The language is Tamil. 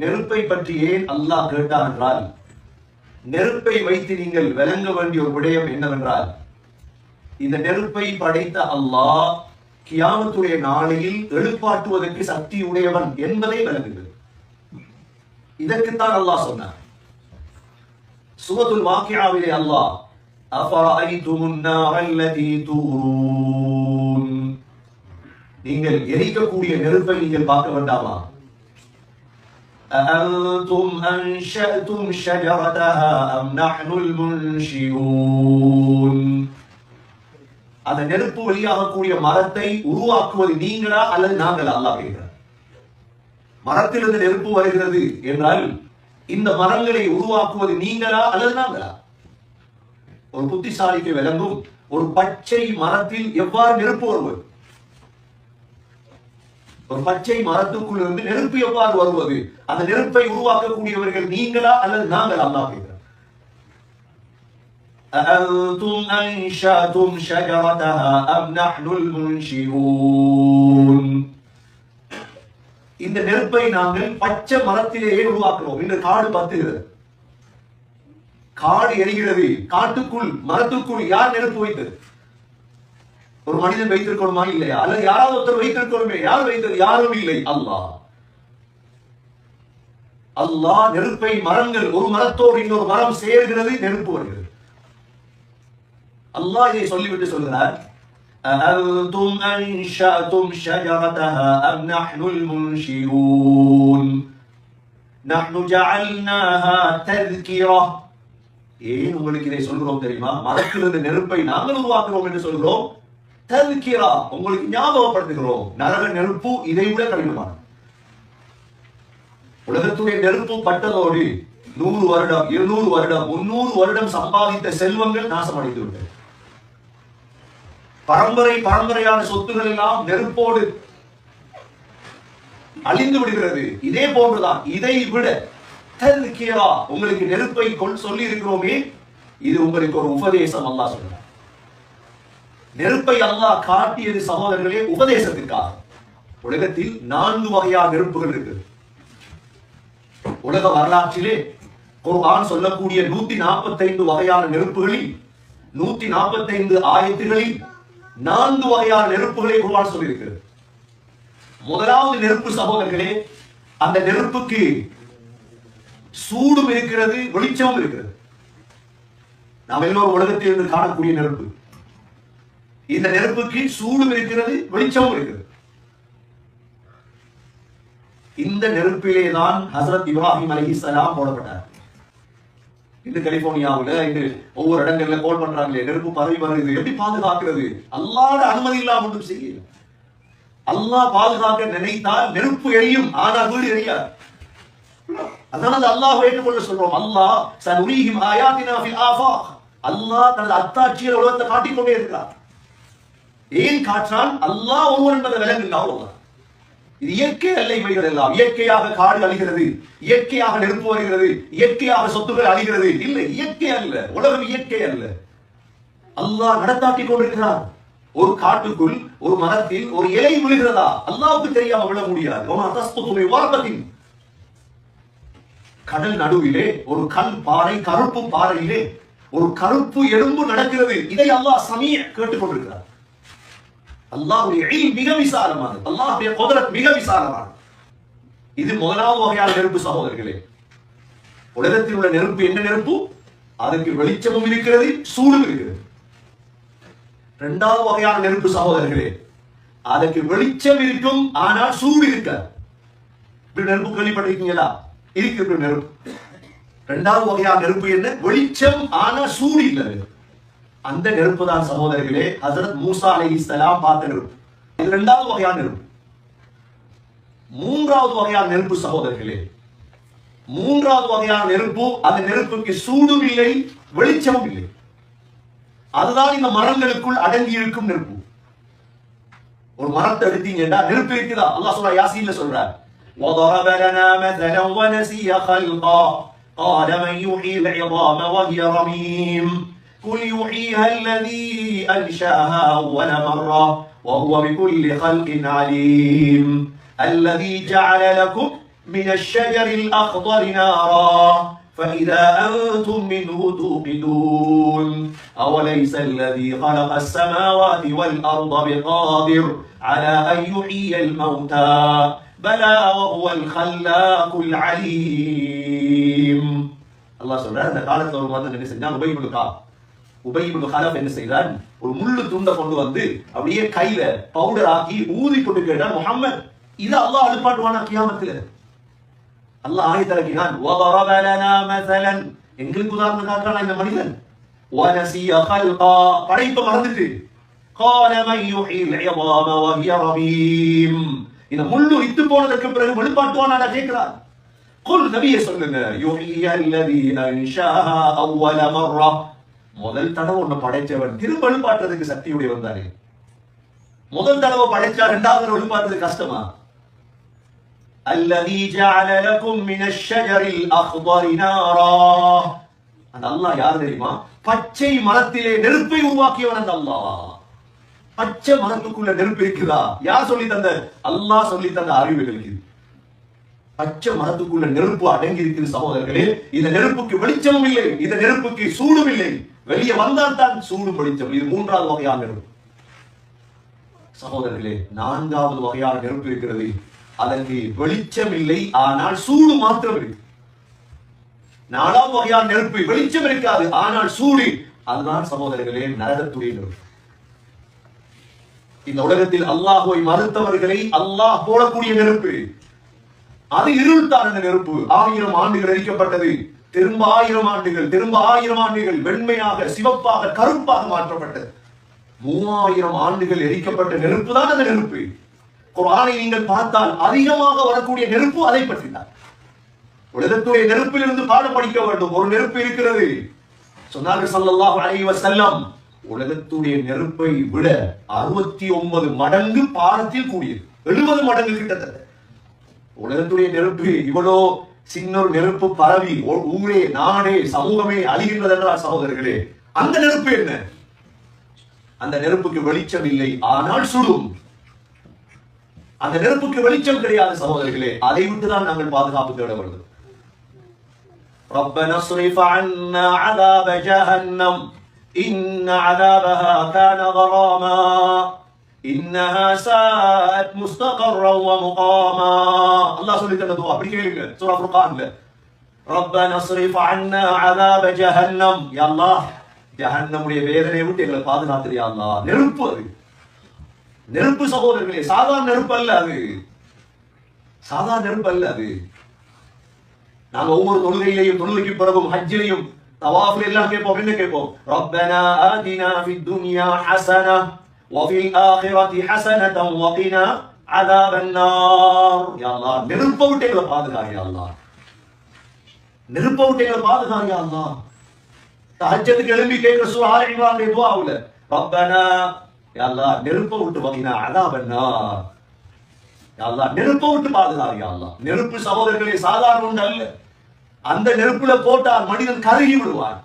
நெருப்பை பற்றி ஏன் அல்லாஹ் கேட்டான் என்றால் நெருப்பை வைத்து நீங்கள் விளங்க வேண்டிய ஒரு விடயம் என்னவென்றால் இந்த நெருப்பை படைத்த அல்லாஹ் கியாமத்துடைய நாளையில் எழுப்பாட்டுவதற்கு சக்தி உடையவன் என்பதை விளங்குகிறது. இதற்குத்தான் அல்லாஹ் சொன்னார் சூரத்துல் வாக்கியாவிலே அல்லாஹ் நீங்கள் எரிக்கக்கூடிய நெருப்பை நீங்கள் பார்க்க வேண்டாமா? أأنتم أنشأتم شجرتها أم نحن المنشئون அந்த நெருப்பு வெளியாகக்கூடிய மரத்தை உருவாக்குவது நீங்களா அல்லது நாங்களா அல்லாஹ் கேட்கிறார் மரத்திலிருந்து நெருப்பு வருகிறது என்றால் இந்த மரங்களை உருவாக்குவது நீங்களா அல்லது நாங்களா ஒரு புத்திசாலிக்கு விளங்கும் ஒரு பச்சை மரத்தில் எவ்வாறு நெருப்பு வருவது ஒரு பச்சை மரத்துக்குள் இருந்து நெருப்பு எவ்வாறு வருவது அந்த நெருப்பை உருவாக்கக்கூடியவர்கள் நீங்களா அல்லது நாங்கள் அல்லாஹ் கேட்கிறார் أأنتم أنشأتم شجرتها أم نحن المنشئون இந்த நெருப்பை நாங்கள் பச்சை மரத்திலேயே உருவாக்குறோம் இன்று காடு பத்துகிறது காடு எரிகிறது காட்டுக்குள் மரத்துக்குள் யார் நெருப்பு வைத்தது ஒரு மனிதன் வைத்திருக்கணுமா இல்லையா அல்லது யாராவது ஒருத்தர் வைத்திருக்கணுமே யார் வைத்தது யாரும் இல்லை அல்லாஹ் அல்லாஹ் நெருப்பை மரங்கள் ஒரு மரத்தோடு இன்னொரு மரம் சேர்கிறது நெருப்பு வருகிறது அல்லாஹ் இதை சொல்லிவிட்டு சொல்கிறார் أأنتم أنشأتم شجرتها أم نحن المنشئون نحن جعلناها تذكرة ஏன் உங்களுக்கு இதை சொல்கிறோம் தெரியுமா மரத்திலிருந்து நெருப்பை நாங்கள் உருவாக்குறோம் என்று சொல்கிறோம் தல்கிரா உங்களுக்கு ஞாபகப்படுத்துகிறோம். நரக நெருப்பு இதை விட கடினமானது. உலகத்துடைய நெருப்பு பட்டதோடு நூறு வருடம் இருநூறு வருடம் முன்னூறு வருடம் சம்பாதித்த செல்வங்கள் நாசமடைந்து விட்டது. பரம்பரை பரம்பரையான சொத்துகள் எல்லாம் நெருப்போடு அழிந்து விடுகிறது. இதே போன்றுதான் இதை விட உங்களுக்கு நெருப்பை கொள் சொல்லி இருக்கிறோமே இது உங்களுக்கு ஒரு உபதேசம் அல்லா சொல்றார் நெருப்பை அல்லாஹ் காட்டியது சகோதரர்களே உபதேசத்திற்காக. உலகத்தில் நான்கு வகையான நெருப்புகள் இருக்கு உலக வரலாற்றிலே குர்ஆன் சொல்லக்கூடிய நூத்தி நாற்பத்தைந்து வகையான நெருப்புகளில் நூத்தி நாற்பத்தைந்து ஆயத்துகளில் நான்கு வகையான நெருப்புகளை குர்ஆன் சொல்லியிருக்கிறது. முதலாவது நெருப்பு சகோதரர்களே அந்த நெருப்புக்கு சூடும் இருக்கிறது வெளிச்சமும் இருக்கிறது. நாம் எல்லோரும் உலகத்தில் இருந்து காணக்கூடிய நெருப்பு. இந்த நெருப்புக்கு சூடும் இருக்கிறது வெளிச்சமும் இருக்கிறது. இந்த நெருப்பிலே தான் ஹசரத் இப்ராஹிம் அலைஹிஸ்ஸலாம் போடப்பட்டார். இந்த கலிபோர்னியாவுல இன்று ஒவ்வொரு இடங்கள்ல கோல் பண்றாங்களே நெருப்பு பரவி வருது எப்படி பாதுகாக்கிறது? அல்லாத அனுமதி இல்லாம ஒன்றும் செய்யல. அல்லாஹ் பாதுகாக்க நினைத்தால் நெருப்பு எரியும் ஆனால் வீடு எரியாது. அதனால அந்த அல்லாஹ் ஏற்றுக்கொள்ள சொல்றோம். அல்லாஹ் சனுரீஹிம் ஆயாத்தினா ஃபில் ஆஃபாக். அல்லாஹ் தனது அத்தாட்சியில் உலகத்தை காட்டிக்கொண்டே இருக்கிறார் ஏன் காற்றான் அல்லாஹ் ஒருவன் என்பதை விளங்குங்க அவ்வளவுதான். இது இயற்கை அல்ல இவைகள் எல்லாம். இயற்கையாக காடு அழிகிறது இயற்கையாக நெருப்பு வருகிறது இயற்கையாக சொத்துக்கள் அழிகிறது. இல்லை இயற்கை அல்ல. உலகம் இயற்கை அல்ல. அல்லாஹ் நடத்தாட்டி கொண்டிருக்கிறார். ஒரு காட்டுக்குள் ஒரு மரத்தில் ஒரு இலை விழுகிறதா? அல்லாவுக்கு தெரியாம விழ முடியாது. கடல் நடுவிலே ஒரு கல் பாறை கருப்பு பாறையிலே ஒரு கருப்பு எறும்பு நடக்கிறது. இதை அல்லாஹ் கேட்டுக் கேட்டுக்கொண்டிருக்கிறார் அல்லாஹுடைய மிக விசாலமானது. அல்லாஹுடைய குதிரத் மிக விசாலமானது. இது முதலாவது வகையான நெருப்பு சகோதரர்களே. உலகத்தில் உள்ள நெருப்பு என்ன நெருப்பு? அதற்கு வெளிச்சமும் இருக்கிறது சூடும் இருக்கிறது. இரண்டாவது வகையான நெருப்பு சகோதரர்களே அதற்கு வெளிச்சம் இருக்கும் ஆனால் சூடு இருக்காது. இப்படி நெருப்பு கேள்விப்பட்டிருக்கீங்களா? இருக்கு இப்படி நெருப்பு. இரண்டாவது வகையான நெருப்பு என்ன? வெளிச்சம் ஆனா சூடு இல்லை அந்த நெருப்பு தான் சகோதரர்களே ஹசரத் மூசா அலைஹிஸ்ஸலாம் பார்த்த நெருப்பு இது இரண்டாவது வகையான நெருப்பு மூன்றாவது வகையான நெருப்பு சகோதரர்களே மூன்றாவது வகையான நெருப்பு அந்த நெருப்புக்கு சூடும் இல்லை வெளிச்சமும் இல்லை அதுதான் இந்த மரங்களுக்குள் அடங்கி இருக்கும் நெருப்பு ஒரு மரத்தை எடுத்தீங்கன்னா நெருப்பு இருக்குதா அல்லாஹ் சொல்றா யாசீன்ல சொல்றார் وضرب لنا مثلا ونسي خلقا قال من يحيي العظام وهي رميم قل يحييها الذي أنشأها أول مرة وهو بكل خلق عليم. الذي جعل لكم من الشجر الأخضر نارا فإذا أنتم منه توقدون. أوليس الذي خلق السماوات والأرض بقادر على أن يحيي الموتى؟ بلى وهو الخلاق العليم. Allah subhanahu wa تعالى telah mengatakan dengan senang تعالى berkata காப் உபை இப்னு கலப் என்ன செய்தான் ஒரு முள்ளு துண்டை கொண்டு வந்து அப்படியே கையில பவுடர் ஆக்கி ஊதி கொண்டு கேட்டான் முஹம்மத் இது அல்லாஹ் அழுப்பாட்டுவானா கியாமத்துல அல்லாஹ் ஆயத்திறக்கினான் وَضَرَبَ لَنَا مَثَلًا எங்களுக்கு உதாரணம் காட்டுறான் இந்த மனிதன் وَنَسِيَ خَلْقًا படைப்பை மறந்துட்டு قَالَ مَنْ يُحْيِي الْعِظَامَ وَهِيَ رَمِيمٌ இந்த முள்ளு இத்து போனதற்கு பிறகு வெளிப்பாட்டுவானா கேட்கிறார் குல் நபியை சொல்லுங்க யுஹிய அல்லதி அன்ஷாஹா அவ்வல மர்ரா முதல் தடவை ஒண்ணு படைச்சவன் திரும்ப எழுப்பாட்டுறதுக்கு சக்தியுடைய வந்தாரு. முதல் தடவை படைச்சா ரெண்டாவது தடவை கஷ்டமா? அல்லதி ஜஅல லக்கும் மின ஷஜரில் நாரா. அந்த அல்லாஹ் யார் தெரியுமா? பச்சை மரத்திலே நெருப்பை உருவாக்கியவன் அந்த அல்லாஹ். பச்சை மரத்துக்குள்ள நெருப்பு இருக்குதா? யார் சொல்லி தந்த? அல்லாஹ் சொல்லி தந்த அறிவுகளுக்கு இது. பச்சை மரத்துக்குள்ள நெருப்பு அடங்கி இருக்கிற சகோதரர்களே இந்த நெருப்புக்கு வெளிச்சமும் இல்லை இந்த நெருப்புக்கு சூடும் இல்லை. வெளியே வந்தால் தான் சூடும் வெளிச்சம். இது மூன்றாவது வகையான நெருப்பு. சகோதரர்களே நான்காவது வகையான நெருப்பு இருக்கிறது. அதற்கு வெளிச்சம் இல்லை ஆனால் சூடு மாத்திரம் இருக்கு. நாலாவது வகையான நெருப்பு வெளிச்சம் இருக்காது ஆனால் சூடு. அதுதான் சகோதரர்களே நரகத்துடைய நெருப்பு. இந்த உலகத்தில் அல்லாஹுவை மறுத்தவர்களை அல்லாஹ் போடக்கூடிய நெருப்பு. அது இருள்தான் அந்த நெருப்பு. ஆயிரம் ஆண்டுகள் எரிக்கப்பட்டது. திரும்ப ஆயிரம் ஆண்டுகள் திரும்ப ஆயிரம் ஆண்டுகள் வெண்மையாக சிவப்பாக கருப்பாக மாற்றப்பட்டது. மூவாயிரம் ஆண்டுகள் எரிக்கப்பட்ட நெருப்பு தான் அந்த நெருப்பு. குரானை நீங்கள் பார்த்தால் அதிகமாக வரக்கூடிய நெருப்பு அதை பற்றி தான் உலகத்துடைய நெருப்பிலிருந்து பாடம் படிக்க வேண்டும். ஒரு நெருப்பு இருக்கிறது. சொன்னார்கள் ஸல்லல்லாஹு அலைஹி செல்லம் உலகத்துடைய நெருப்பை விட அறுபத்தி ஒன்பது மடங்கு பாரத்தில் கூடியது. எழுபது மடங்கு கிட்டத்தட்ட. உலகத்துடைய நெருப்பு இவ்வளோ சின்ன ஒரு நெருப்பு பரவி ஓ- ஊரே நாடே சமூகமே அழிகின்றது என்றால் சகோதரர்களே அந்த நெருப்பு என்ன அந்த நெருப்புக்கு வெளிச்சம் இல்லை ஆனால் சுடும் அந்த நெருப்புக்கு வெளிச்சம் கிடையாது சகோதரர்களே அதை விட்டு தான் நாங்கள் பாதுகாப்பு தேட வேண்டும் ربنا اصرف عنا عذاب جهنم إن عذابها كان غراما இன்னஹா சாத் முஸ்தகர்ரன் வ முகாமா அல்லாஹ் சொல்லி தந்த துவா அப்படி கேளுங்க சூரா ஃபுர்கான்ல ரப்பன அஸ்ரிஃப் அன்னா அதாப ஜஹன்னம் யா அல்லாஹ் ஜஹன்னமுடைய வேதனையை விட்டு எங்களை பாதுகாத்துரு யா அல்லாஹ் நெருப்பு அது நெருப்பு சகோதரர்களே சாதாரண நெருப்பு அல்ல அது சாதாரண நெருப்பு அல்ல அது நாங்க ஒவ்வொரு தொழுகையிலையும் தொழுகைக்கு பிறகும் ஹஜ்ஜிலையும் தவாஃபில் எல்லாம் கேட்போம் என்ன கேட்போம் ரப்பனா ஆதினா ஃபித் துன்யா ஹஸனா وفي الآخرة حسنة وقنا عذاب النار. يا الله நெருப்பவுட்டைகளை பாதுகாரு யா அல்லாஹ் நெருப்பவுட்டைகளை பாதுகாரு யா அல்லாஹ் தஹஜ்ஜத்துக்கு எழும்பி கேட்கிற சூஹா இம்ரானுடைய துஆவுல ரப்பனா யா அல்லாஹ் நெருப்பை விட்டு வகினா அதாப النار யா அல்லாஹ் நெருப்பை விட்டு பாதுகாரு யா அல்லாஹ் நெருப்பு சகோதரர்களே சாதாரண ஒன்று அல்ல அந்த நெருப்புல போட்டால் மனிதன் கருகி விடுவான்